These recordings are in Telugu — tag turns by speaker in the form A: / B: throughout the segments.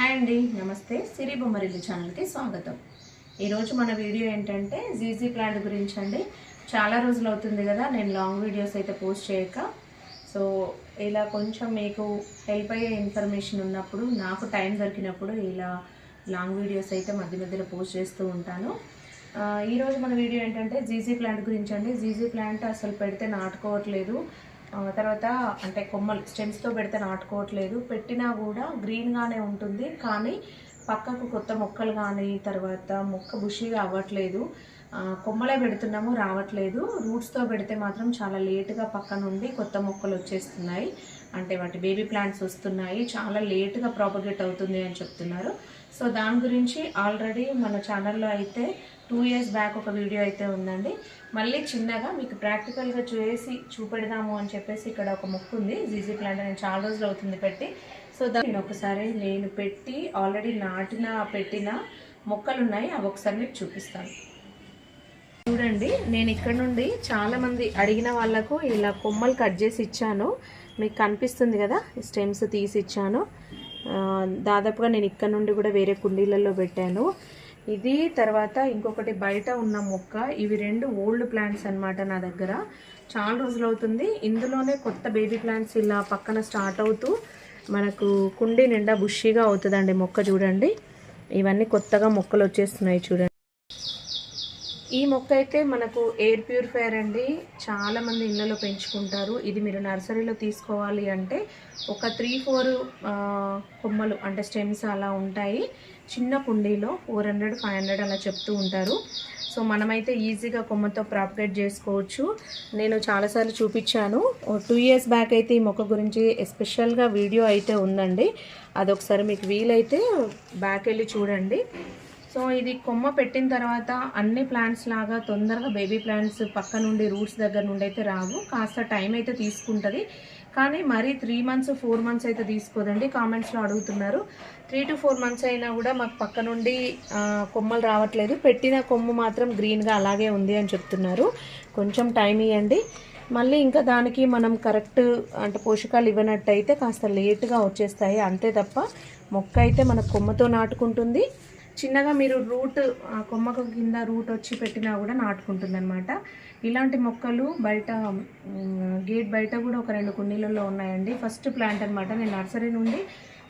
A: హాయ్ అండి నమస్తే. సిరి బొమ్మరిల్లు ఛానల్కి స్వాగతం. ఈరోజు మన వీడియో ఏంటంటే జీజీ ప్లాంట్ గురించి అండి చాలా రోజులు అవుతుంది కదా నేను లాంగ్ వీడియోస్ అయితే పోస్ట్ చేయక. సో ఇలా కొంచెం మీకు హెల్ప్ అయ్యే ఇన్ఫర్మేషన్ ఉన్నప్పుడు నాకు టైం దొరికినప్పుడు ఇలా లాంగ్ వీడియోస్ అయితే మధ్య మధ్యలో పోస్ట్ చేస్తూ ఉంటాను. ఈరోజు మన వీడియో ఏంటంటే జీజీ ప్లాంట్ గురించి అండి జీజీ ప్లాంట్ అసలు పెడితే నాటుకోవట్లేదు. తర్వాత అంటే కొమ్మలు స్టెమ్స్తో పెడితే నాటుకోవట్లేదు. పెట్టినా కూడా గ్రీన్గానే ఉంటుంది. కానీ పక్కకు కొత్త మొక్కలు కానీ తర్వాత మొక్క బుషిగా అవ్వట్లేదు. కొమ్మలే పెడుతున్నాము రావట్లేదు. రూట్స్తో పెడితే మాత్రం చాలా లేటుగా పక్క నుండి కొత్త మొక్కలు వచ్చేస్తున్నాయి. అంటే వాటి బేబీ ప్లాంట్స్ వస్తున్నాయి. చాలా లేటుగా ప్రాపగేట్ అవుతుంది అని చెప్తున్నారు. సో దాని గురించి ఆల్రెడీ మన ఛానల్లో అయితే టూ ఇయర్స్ బ్యాక్ ఒక వీడియో అయితే ఉందండి. మళ్ళీ చిన్నగా మీకు ప్రాక్టికల్గా చేసి చూపెడదాము అని చెప్పేసి ఇక్కడ ఒక మొక్క ఉంది. జీజీ ప్లాంట్ నేను చాలా రోజులు అవుతుంది పెట్టి. సో దాన్ని నేను ఒకసారి నేను పెట్టి ఆల్రెడీ నాటిన పెట్టిన మొక్కలు ఉన్నాయి అవి ఒకసారి మీకు చూపిస్తాను. చూడండి నేను ఇక్కడ నుండి చాలామంది అడిగిన వాళ్ళకు ఇలా కొమ్మలు కట్ చేసి ఇచ్చాను. మీకు కనిపిస్తుంది కదా స్టెమ్స్ తీసి ఇచ్చాను. దాదాపుగా నేను ఇక్కడ నుండి కూడా వేరే కుండీలలో పెట్టాను. ఇది తర్వాత ఇంకొకటి బయట ఉన్న మొక్క. ఇవి రెండు ఓల్డ్ ప్లాంట్స్ అన్నమాట నా దగ్గర. చాలా రోజులు అవుతుంది. ఇందులోనే కొత్త బేబీ ప్లాంట్స్ ఇలా పక్కన స్టార్ట్ అవుతూ మనకు కుండీ నిండా బుషిగా అవుతుందండి మొక్క చూడండి. ఇవన్నీ కొత్తగా మొక్కలు వచ్చేస్తున్నాయి చూడండి. ఈ మొక్క అయితే మనకు ఎయిర్ ప్యూరిఫైయర్ అండి. చాలామంది ఇళ్ళలో పెంచుకుంటారు. ఇది మీరు నర్సరీలో తీసుకోవాలి అంటే ఒక త్రీ ఫోర్ కొమ్మలు అంటే స్టెమ్స్ అలా ఉంటాయి. చిన్న కుండీలో ఫోర్ హండ్రెడ్ ఫైవ్ హండ్రెడ్ అలా చెప్తూ ఉంటారు. సో మనమైతే ఈజీగా కొమ్మతో ప్రాపగేట్ చేసుకోవచ్చు. నేను చాలాసార్లు చూపించాను. టూ ఇయర్స్ బ్యాక్ అయితే ఈ మొక్క గురించి ఎస్పెషల్గా వీడియో అయితే ఉందండి. అదొకసారి మీకు వీలైతే బ్యాక్ వెళ్ళి చూడండి. సో ఇది కొమ్మ పెట్టిన తర్వాత అన్ని ప్లాంట్స్ లాగా తొందరగా బేబీ ప్లాంట్స్ పక్క నుండి రూట్స్ దగ్గర నుండి అయితే రావు. కాస్త టైం అయితే తీసుకుంటుంది. కానీ మరీ త్రీ మంత్స్ ఫోర్ మంత్స్ అయితే తీసుకోదండి. కామెంట్స్లో అడుగుతున్నారు. త్రీ టు ఫోర్ మంత్స్ అయినా కూడా మాకు పక్క నుండి కొమ్మలు రావట్లేదు. పెట్టిన కొమ్మ మాత్రం గ్రీన్గా అలాగే ఉంది అని చెప్తున్నారు. కొంచెం టైం ఇవ్వండి మళ్ళీ ఇంకా దానికి మనం కరెక్ట్ అంటే పోషకాలు ఇవ్వనట్టయితే కాస్త లేట్గా వచ్చేస్తాయి. అంతే తప్ప మొక్క అయితే మన కొమ్మతో నాటుకుంటుంది. చిన్నగా మీరు రూట్ ఆ కొమ్మకు కింద రూట్ వచ్చి పెట్టినా కూడా నాటుకుంటుంది అనమాట ఇలాంటి మొక్కలు బయట గేట్ బయట కూడా ఒక రెండు కుండీలలో ఉన్నాయండి. ఫస్ట్ ప్లాంట్ అనమాట నేను నర్సరీ నుండి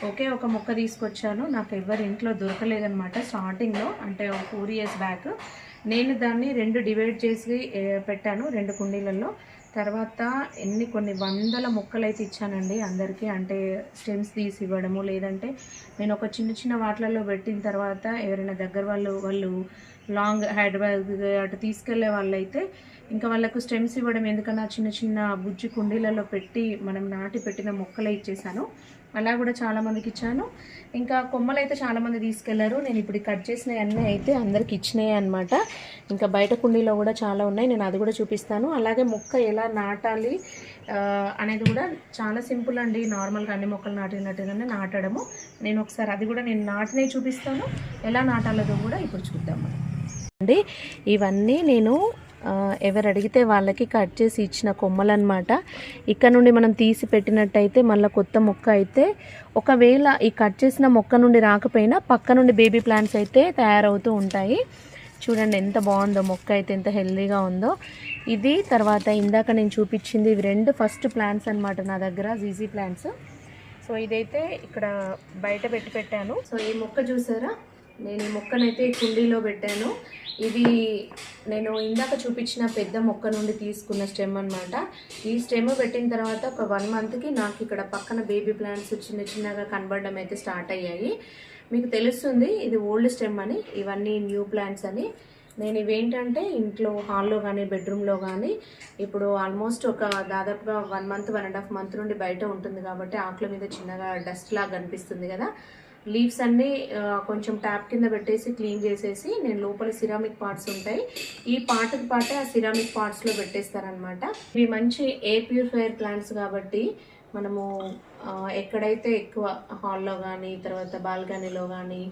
A: ఒకే ఒక మొక్క తీసుకొచ్చాను. నాకు ఎవరి ఇంట్లో దొరకలేదనమాట స్టార్టింగ్లో అంటే ఒక ఫోర్ ఇయర్స్ బ్యాక్. నేను దాన్ని రెండు డివైడ్ చేసి పెట్టాను రెండు కుండీలలో. తర్వాత ఎన్ని కొన్ని వందల మొక్కలు అయితే ఇచ్చానండి అందరికీ. అంటే స్టెమ్స్ తీసి ఇవ్వడము లేదంటే నేను ఒక చిన్న చిన్న వాటిలలో పెట్టిన తర్వాత ఎవరైనా దగ్గర వాళ్ళు వాళ్ళు లాంగ్ హైదరాబాద్ అటు తీసుకెళ్ళే వాళ్ళైతే ఇంకా వాళ్ళకు స్టెమ్స్ ఇవ్వడం ఎందుకన్నా చిన్న చిన్న బుజ్జి కుండీలలో పెట్టి మనం నాటి పెట్టిన మొక్కలే ఇచ్చేసాను. అలా కూడా చాలామందికి ఇచ్చాను. ఇంకా కొమ్మలు అయితే చాలామంది తీసుకెళ్ళారు. నేను ఇప్పుడు కట్ చేసిన అన్నీ అయితే అందరికి ఇచ్చినాయి అనమాట ఇంకా బయట కుండీలో కూడా చాలా ఉన్నాయి. నేను అది కూడా చూపిస్తాను. అలాగే మొక్క ఎలా నాటాలి అనేది కూడా చాలా సింపుల్ అండి. నార్మల్గా అన్ని మొక్కలు నాటినట్టుగానే నాటడము. నేను ఒకసారి అది కూడా నేను నాటినే చూపిస్తాను. ఎలా నాటాలో కూడా ఇప్పుడు చూద్దాము. అండి ఇవన్నీ నేను ఎవరు అడిగితే వాళ్ళకి కట్ చేసి ఇచ్చిన కొమ్మలు అనమాట ఇక్కడ నుండి మనం తీసి పెట్టినట్టయితే మళ్ళీ కొత్త మొక్క అయితే ఒకవేళ ఈ కట్ చేసిన మొక్క నుండి రాకపోయినా పక్క నుండి బేబీ ప్లాంట్స్ అయితే తయారవుతూ ఉంటాయి. చూడండి ఎంత బాగుందో మొక్క అయితే ఎంత హెల్దీగా ఉందో. ఇది తర్వాత ఇందాక నేను చూపించింది ఇవి రెండు ఫస్ట్ ప్లాంట్స్ అనమాట నా దగ్గర జీజీ ప్లాంట్స్. సో ఇదైతే ఇక్కడ బయట పెట్టి పెట్టాను. సో ఈ మొక్క చూసారా? నేను ఈ మొక్కనైతే కుండీలో పెట్టాను. ఇది నేను ఇందాక చూపించిన పెద్ద మొక్క నుండి తీసుకున్న స్టెమ్ అనమాట ఈ స్టెమ్ పెట్టిన తర్వాత ఒక వన్ మంత్కి నాకు ఇక్కడ పక్కన బేబీ ప్లాంట్స్ చిన్న చిన్నగా కనబడడం అయితే స్టార్ట్ అయ్యాయి. మీకు తెలుస్తుంది ఇది ఓల్డ్ స్టెమ్ అని ఇవన్నీ న్యూ ప్లాంట్స్ అని. నేను ఇవేంటంటే ఇంట్లో హాల్లో కానీ బెడ్రూమ్లో కానీ ఇప్పుడు ఆల్మోస్ట్ ఒక దాదాపుగా one month one and half month నుండి బయట ఉంటుంది కాబట్టి ఆకుల మీద చిన్నగా డస్ట్ లాగా కనిపిస్తుంది కదా. లీవ్స్ అన్నీ కొంచెం ట్యాప్ కింద పెట్టేసి క్లీన్ చేసేసి నేను లోపల సిరామిక్ పార్ట్స్ ఉంటాయి. ఈ పార్ట్కి పాటే ఆ సిరామిక్ పార్ట్స్లో పెట్టేస్తారనమాట ఇవి మంచి ఎయిర్ ప్యూరిఫైయర్ ప్లాంట్స్ కాబట్టి మనము ఎక్కడైతే ఎక్కువ హాల్లో కానీ తర్వాత బాల్కనీలో కానీ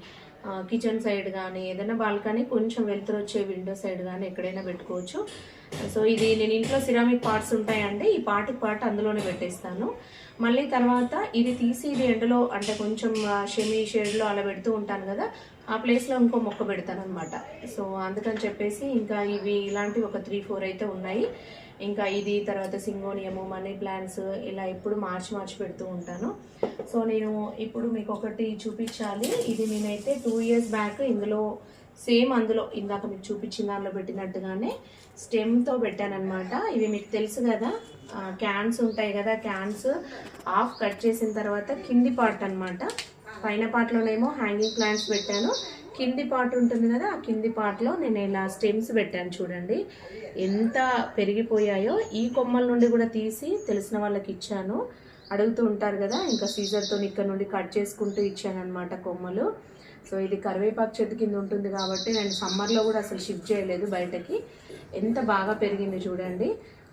A: కిచెన్ సైడ్ కానీ ఏదైనా బాల్కనీ కొంచెం వెలుతురు వచ్చే విండో సైడ్ కానీ ఎక్కడైనా పెట్టుకోవచ్చు. సో ఇది నేను ఇంట్లో సిరామిక్ పార్ట్స్ ఉంటాయండి ఈ పార్ట్కి పార్ట్ అందులోనే పెట్టేస్తాను. మళ్ళీ తర్వాత ఇది తీసి ఇది ఎండలో అంటే కొంచెం షెమీ షేడ్లో అలా పెడుతూ ఉంటాను కదా ఆ ప్లేస్లో ఇంకో మొక్క పెడతాను అనమాట సో అందుకని చెప్పేసి ఇంకా ఇవి ఇలాంటివి ఒక త్రీ ఫోర్ అయితే ఉన్నాయి. ఇంకా ఇది తర్వాత సింగోనియము మనీ ప్లాంట్స్ ఇలా ఎప్పుడు మార్చి మార్చి పెడుతూ ఉంటాను. సో నేను ఇప్పుడు మీకు ఒకటి చూపించాలి. ఇది నేనైతే టూ ఇయర్స్ బ్యాక్ ఇందులో సేమ్ అందులో ఇందాక మీకు చూపించిన దానిలో పెట్టినట్టుగానే స్టెమ్తో పెట్టానమాట ఇవి మీకు తెలుసు కదా క్యాన్స్ ఉంటాయి కదా క్యాన్స్ ఆఫ్ కట్ చేసిన తర్వాత కింది పార్ట్ అన్నమాట. పైన పార్ట్లోనేమో హ్యాంగింగ్ ప్లాంట్స్ పెట్టాను. కింది పార్ట్ ఉంటుంది కదా ఆ కింది పార్ట్లో నేను ఇలా స్టెమ్స్ పెట్టాను చూడండి. ఎంత పెరిగిపోయాయో ఈ కొమ్మల నుండి కూడా తీసి తెలిసిన వాళ్ళకి ఇచ్చాను. అడుగుతూ ఉంటారు కదా ఇంకా సీజర్తో ఇక్కడ నుండి కట్ చేసుకుంటూ ఇచ్చాను అనమాట కొమ్మలు. సో ఇది కరివేపాకు చెట్టు కింద ఉంటుంది కాబట్టి నేను సమ్మర్లో కూడా అసలు షిఫ్ట్ చేయలేదు బయటకి. ఎంత బాగా పెరిగింది చూడండి.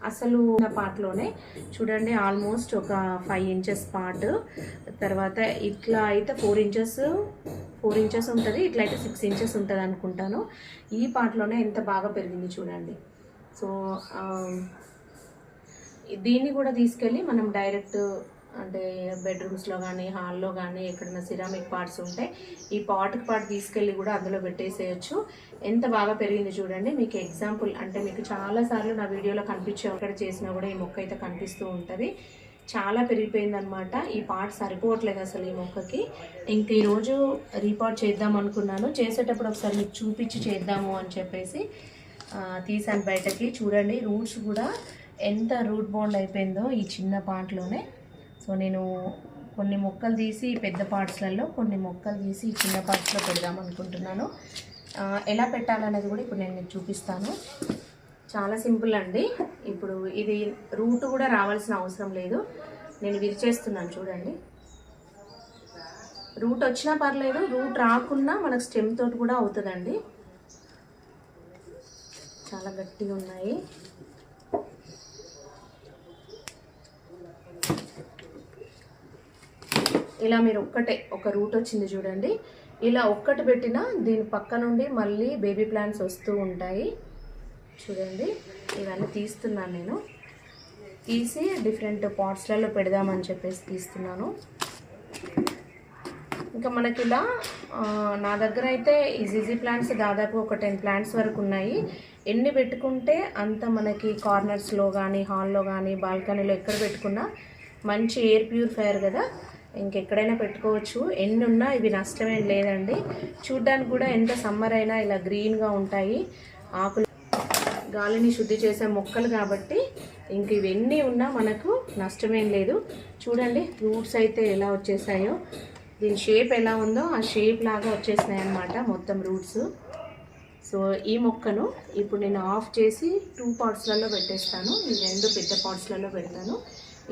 A: అసలు ఉన్న పార్ట్లోనే చూడండి ఆల్మోస్ట్ ఒక ఫైవ్ ఇంచెస్ పార్ట్ తర్వాత ఇట్లా అయితే ఫోర్ ఇంచెస్ ఫోర్ ఇంచెస్ ఉంటుంది ఇట్లా అయితే సిక్స్ ఇంచెస్ ఉంటుంది అనుకుంటాను. ఈ పార్ట్లోనే ఎంత బాగా పెరిగింది చూడండి. సో దీన్ని కూడా తీసుకెళ్ళి మనం డైరెక్ట్ అంటే బెడ్రూమ్స్లో కానీ హాల్లో కానీ ఎక్కడైనా సిరామిక్ పార్ట్స్ ఉంటే ఈ పాట్కి పార్ట్ తీసుకెళ్ళి కూడా అందులో పెట్టేసేయచ్చు. ఎంత బాగా పెరిగింది చూడండి. మీకు ఎగ్జాంపుల్ అంటే మీకు చాలాసార్లు నా వీడియోలో కనిపించే ఒకటి చేసినా కూడా ఈ మొక్క అయితే కనిపిస్తూ ఉంటుంది. చాలా పెరిగిపోయిందనమాట ఈ పార్ట్ సరిపోవట్లేదు అసలు ఈ మొక్కకి. ఇంక ఈరోజు రీపాట్ చేద్దాం అనుకున్నాను. చేసేటప్పుడు ఒకసారి మీకు చూపించి చేద్దాము అని చెప్పేసి తీసాను బయటకి. చూడండి రూట్స్ కూడా ఎంత రూట్ బాండ్ అయిపోయిందో ఈ చిన్న పార్ట్లోనే సో నేను కొన్ని మొక్కలు తీసి పెద్ద పార్ట్స్లలో కొన్ని మొక్కలు తీసి ఈ చిన్న పార్ట్స్లో పెడదాం అనుకుంటున్నాను. ఎలా పెట్టాలనేది కూడా ఇప్పుడు నేను మీకు చూపిస్తాను. చాలా సింపుల్ అండి. ఇప్పుడు ఇది రూట్ కూడా రావాల్సిన అవసరం లేదు. నేను విరిచేస్తున్నాను చూడండి. రూట్ వచ్చినా పర్లేదు రూట్ రాకున్నా మనకు స్టెమ్ తోటి కూడా అవుతుందండి. చాలా గట్టిగా ఉన్నాయి. ఇలా మీరు ఒక్కటే ఒక రూట్ వచ్చింది చూడండి. ఇలా ఒక్కటి పెట్టినా దీని పక్క నుండి మళ్ళీ బేబీ ప్లాంట్స్ వస్తూ ఉంటాయి. చూడండి ఇవన్నీ తీస్తున్నాను నేను. తీసి డిఫరెంట్ పాట్స్లలో పెడదామని చెప్పేసి తీస్తున్నాను. ఇంకా మనకి ఇలా నా దగ్గర అయితే ఈ జీజీ ప్లాంట్స్ దాదాపు ఒక టెన్ ప్లాంట్స్ వరకు ఉన్నాయి. ఎన్ని పెట్టుకుంటే అంత మనకి కార్నర్స్లో కానీ హాల్లో కానీ బాల్కనీలో ఎక్కడ పెట్టుకున్నా మంచి ఎయిర్ ప్యూరిఫైయర్ కదా. ఇంకెక్కడైనా పెట్టుకోవచ్చు. ఎన్ని ఉన్నా ఇవి నష్టమేం లేదండి. చూడ్డానికి కూడా ఎంత సమ్మర్ అయినా ఇలా గ్రీన్గా ఉంటాయి. ఆకులు గాలిని శుద్ధి చేసే మొక్కలు కాబట్టి ఇంక ఇవన్నీ ఉన్నా మనకు నష్టమేం లేదు. చూడండి రూట్స్ అయితే ఎలా వచ్చేసాయో. దీని షేప్ ఎలా ఉందో ఆ షేప్ లాగా వచ్చేసినాయి అన్నమాట మొత్తం రూట్స్. సో ఈ మొక్కను ఇప్పుడు నేను ఆఫ్ చేసి టూ పాట్స్లలో పెట్టేస్తాను. ఈ రెండు పెద్ద పాట్స్లలో పెడతాను.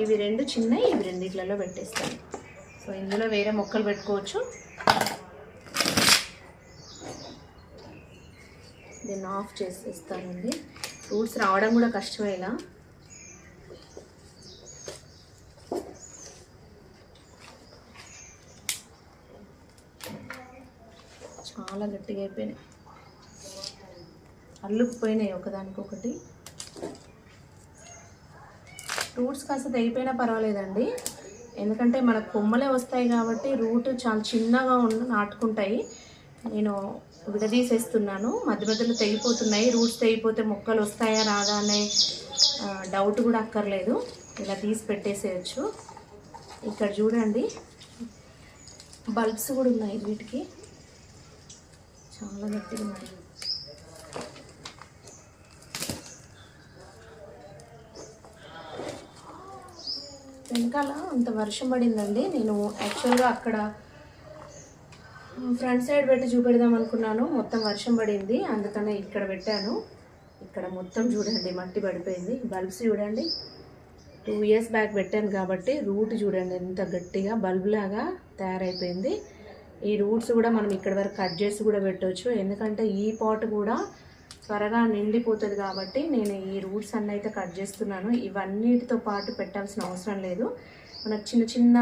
A: ఇవి రెండు చిన్నవి ఇవి రెండిట్లలో పెట్టేస్తాను. సో ఇందులో వేరే మొక్కలు పెట్టుకోవచ్చు. దీన్ని ఆఫ్ చేసేస్తానండి. రూట్స్ రావడం కూడా కష్టమేలా. చాలా గట్టిగా అయిపోయినాయి. అల్లుకుపోయినాయి ఒకదానికొకటి. రూట్స్ కాస్త తెగిపోయినా పర్వాలేదండి. ఎందుకంటే మనకు కొమ్మలే వస్తాయి కాబట్టి రూట్ చాలా చిన్నగా ఉన్న నాటుకుంటాయి. నేను విడదీసేస్తున్నాను. మధ్య మధ్యలో తెగిపోతున్నాయి. రూట్స్ తెగిపోతే మొక్కలు వస్తాయా రాదా అనే డౌట్ కూడా అక్కర్లేదు. ఇలా తీసి పెట్టేసేయచ్చు. ఇక్కడ చూడండి. బల్బ్స్ కూడా ఉన్నాయి వీటికి. చాలా గట్టిగా ఉన్నాయి. వెనకాల అంత వర్షం పడిందండి. నేను యాక్చువల్గా అక్కడ ఫ్రంట్ సైడ్ పెట్టి చూపెడదాం అనుకున్నాను. మొత్తం వర్షం పడింది. అందుకనే ఇక్కడ పెట్టాను. ఇక్కడ మొత్తం చూడండి మట్టి పడిపోయింది. బల్బ్స్ చూడండి. టూ ఇయర్స్ బ్యాక్ పెట్టాను కాబట్టి రూట్ చూడండి ఎంత గట్టిగా బల్బ్ లాగా తయారైపోయింది. ఈ రూట్స్ కూడా మనం ఇక్కడ వరకు కట్ చేసి కూడా పెట్టవచ్చు ఎందుకంటే ఈ పాట్ కూడా త్వరగా నిండిపోతుంది కాబట్టి నేను ఈ రూట్స్ అన్నీ అయితే కట్ చేస్తున్నాను. ఇవన్నిటితో పాటు పెట్టాల్సిన అవసరం లేదు. మనకు చిన్న చిన్న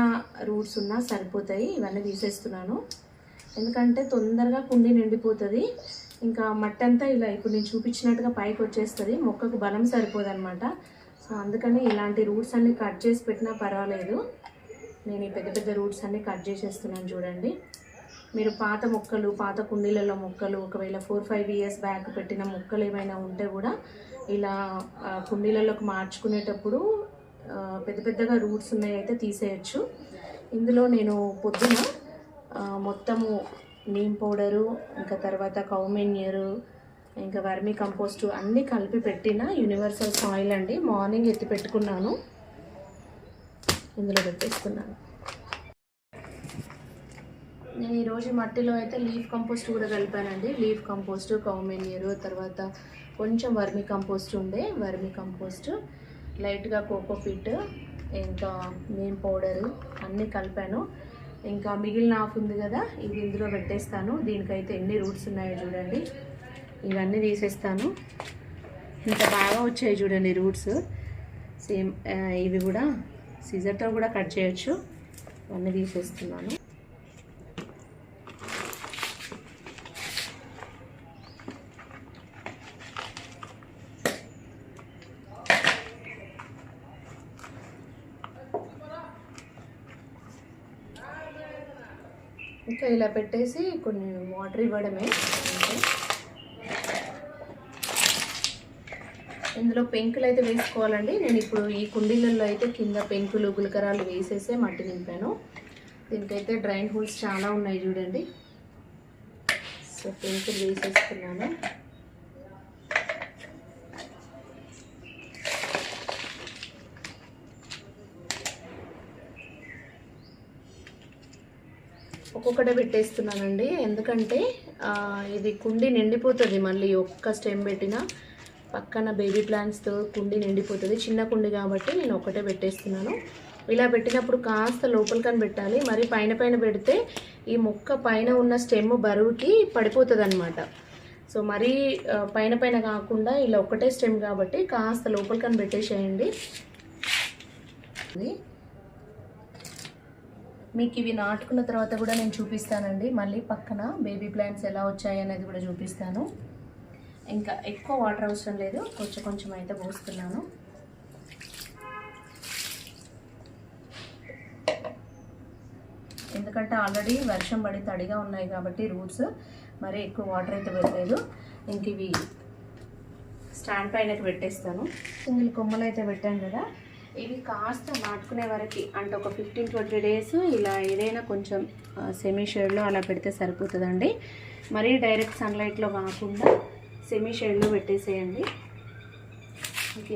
A: రూట్స్ ఉన్నా సరిపోతాయి. ఇవన్నీ తీసేస్తున్నాను. ఎందుకంటే తొందరగా కుండీ నిండిపోతుంది. ఇంకా మట్టి అంతా ఇలా ఇప్పుడు నేను చూపించినట్టుగా పైకి వచ్చేస్తుంది. మొక్కకు బలం సరిపోదు అనమాట సో అందుకని ఇలాంటి రూట్స్ అన్ని కట్ చేసి పెట్టినా పర్వాలేదు. నేను ఈ పెద్ద పెద్ద రూట్స్ అన్ని కట్ చేసేస్తున్నాను చూడండి. మీరు పాత మొక్కలు పాత కుండీలలో మొక్కలు ఒకవేళ ఫోర్ ఫైవ్ ఇయర్స్ బ్యాక్ పెట్టిన మొక్కలు ఏమైనా ఉంటే కూడా ఇలా కుండీలలోకి మార్చుకునేటప్పుడు పెద్ద పెద్దగా రూట్స్ ఉన్నాయి అయితే తీసేయచ్చు. ఇందులో నేను పొద్దున మొత్తము నీమ్ పౌడరు ఇంకా తర్వాత కౌమెన్యరు ఇంకా వర్మీ కంపోస్టు అన్నీ కలిపి పెట్టిన యూనివర్సల్ సాయిల్ అండి. మార్నింగ్ ఎత్తి పెట్టుకున్నాను. ఇందులో పెట్టేసుకున్నాను. నేను ఈరోజు మట్టిలో అయితే లీఫ్ కంపోస్ట్ కూడా కలిపానండి. లీఫ్ కంపోస్ట్ కౌమెన్యరు తర్వాత కొంచెం వర్మి కంపోస్ట్ ఉండే వర్మి కంపోస్ట్ లైట్గా కోకోపిట్ ఇంకా నీమ్ పౌడరు అన్నీ కలిపాను. ఇంకా మిగిలిన ఆఫ్ ఉంది కదా ఇది ఇందులో పెట్టేస్తాను. దీనికైతే ఎన్ని రూట్స్ ఉన్నాయో చూడండి. ఇవన్నీ తీసేస్తాను. ఇంత బాగా వచ్చాయి చూడండి రూట్స్. సేమ్ ఇవి కూడా సీజర్తో కూడా కట్ చేయొచ్చు. ఇవన్నీ తీసేస్తున్నాను ఇంకా ఇలా పెట్టేసి కొన్ని వాటర్ ఇవ్వడమే. అంతే ఇందులో పెంకులు అయితే వేసుకోవాలండి. నేను ఇప్పుడు ఈ కుండీలలో అయితే కింద పెంకులు గులకరాలు వేసేసే మట్టి నింపాను. దీనికైతే డ్రైన్ హోల్స్ చాలా ఉన్నాయి చూడండి. సో పెంకులు వేసేసుకున్నాను. ఒక్కొక్కటే పెట్టేస్తున్నానండి. ఎందుకంటే ఇది కుండీ నిండిపోతుంది మళ్ళీ ఒక్క స్టెమ్ పెట్టినా. పక్కన బేబీ ప్లాంట్స్తో కుండీ నిండిపోతుంది. చిన్న కుండీ కాబట్టి నేను ఒక్కటే పెట్టేస్తున్నాను. ఇలా పెట్టినప్పుడు కాస్త లోపలికని పెట్టాలి. మరి పైన పైన పెడితే ఈ మొక్క పైన ఉన్న స్టెమ్ బరువుకి పడిపోతుంది అనమాట సో మరీ పైన పైన కాకుండా ఇలా ఒక్కటే స్టెమ్ కాబట్టి కాస్త లోపలికని పెట్టేసేయండి. మీకు ఇవి నాటుకున్న తర్వాత కూడా నేను చూపిస్తానండి. మళ్ళీ పక్కన బేబీ ప్లాంట్స్ ఎలా వచ్చాయి అనేది కూడా చూపిస్తాను. ఇంకా ఎక్కువ వాటర్ అవసరం లేదు. కొంచెం కొంచెం అయితే పోస్తున్నాను. ఎందుకంటే ఆల్రెడీ వర్షం పడి తడిగా ఉన్నాయి కాబట్టి రూట్స్ మరి ఎక్కువ వాటర్ అయితే పెట్టలేదు. ఇంక ఇవి స్టాండ్ పైన పెట్టేస్తాను. సింగిల్ కొమ్మలు అయితే పెట్టాను కదా. ఇవి కాస్త నాటుకునే వరకు అంటే ఒక ఫిఫ్టీన్ ట్వంటీ డేస్ ఇలా ఏదైనా కొంచెం సెమీ షేడ్లో అలా పెడితే సరిపోతుందండి. మరీ డైరెక్ట్ సన్లైట్లో కాకుండా సెమీ షేడ్లో పెట్టేసేయండి.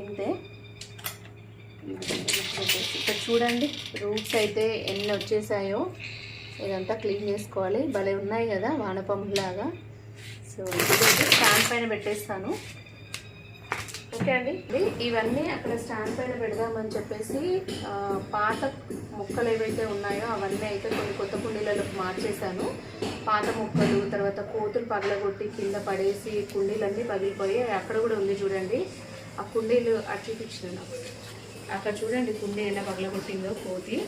A: ఇంతే ఇక్కడ చూడండి రూట్స్ అయితే ఎన్ని వచ్చేసాయో. ఇదంతా క్లీన్ చేసుకోవాలి. భలే ఉన్నాయి కదా వానపంలాగా సో ఇది స్టాండ్ పైన పెట్టేస్తాను. ఓకే అండి. ఇవన్నీ అక్కడ స్టాండ్ పైన పెడదామని చెప్పేసి పాత మొక్కలు ఏవైతే ఉన్నాయో అవన్నీ అయితే కొన్ని కొత్త కుండీలలోకి మార్చేశాను. పాత మొక్కలు తర్వాత కోతులు పగలగొట్టి కింద పడేసి కుండీలన్నీ పగిలిపోయి అక్కడ కూడా ఉంది చూడండి. ఆ కుండీలు అటు చూపించినాను అక్కడ చూడండి కుండీ ఎలా పగలగొట్టిందో కోతి.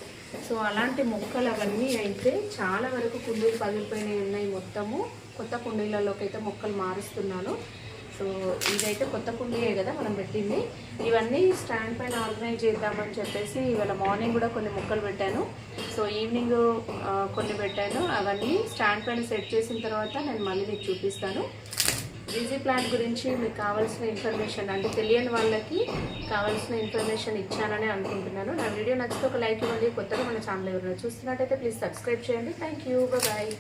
A: సో అలాంటి మొక్కలు అవన్నీ అయితే చాలా వరకు కుండీలు పగిలిపోయినాయి ఉన్నాయి మొత్తము. కొత్త కుండీలలోకి అయితే మొక్కలు మారుస్తున్నాను. సో ఇదైతే కొత్త కుండీయే కదా మనం పెట్టింది. ఇవన్నీ స్టాండ్ పైన ఆర్గనైజ్ చేద్దామని చెప్పేసి ఇవాళ మార్నింగ్ కూడా కొన్ని మొక్కలు పెట్టాను. సో ఈవినింగ్ కొన్ని పెట్టాను. అవన్నీ స్టాండ్ పైన సెట్ చేసిన తర్వాత నేను మళ్ళీ మీకు చూపిస్తాను. ఈజీ ప్లాంట్ గురించి మీకు కావాల్సిన ఇన్ఫర్మేషన్ అంటే తెలియని వాళ్ళకి కావాల్సిన ఇన్ఫర్మేషన్ ఇచ్చానని అనుకుంటున్నాను. నా వీడియో నచ్చితే ఒక లైక్ ఇవ్వండి. కొత్తగా మన ఛానల్ ఎవరైనా చూస్తున్నట్టయితే ప్లీజ్ సబ్స్క్రైబ్ చేయండి. Thank you bye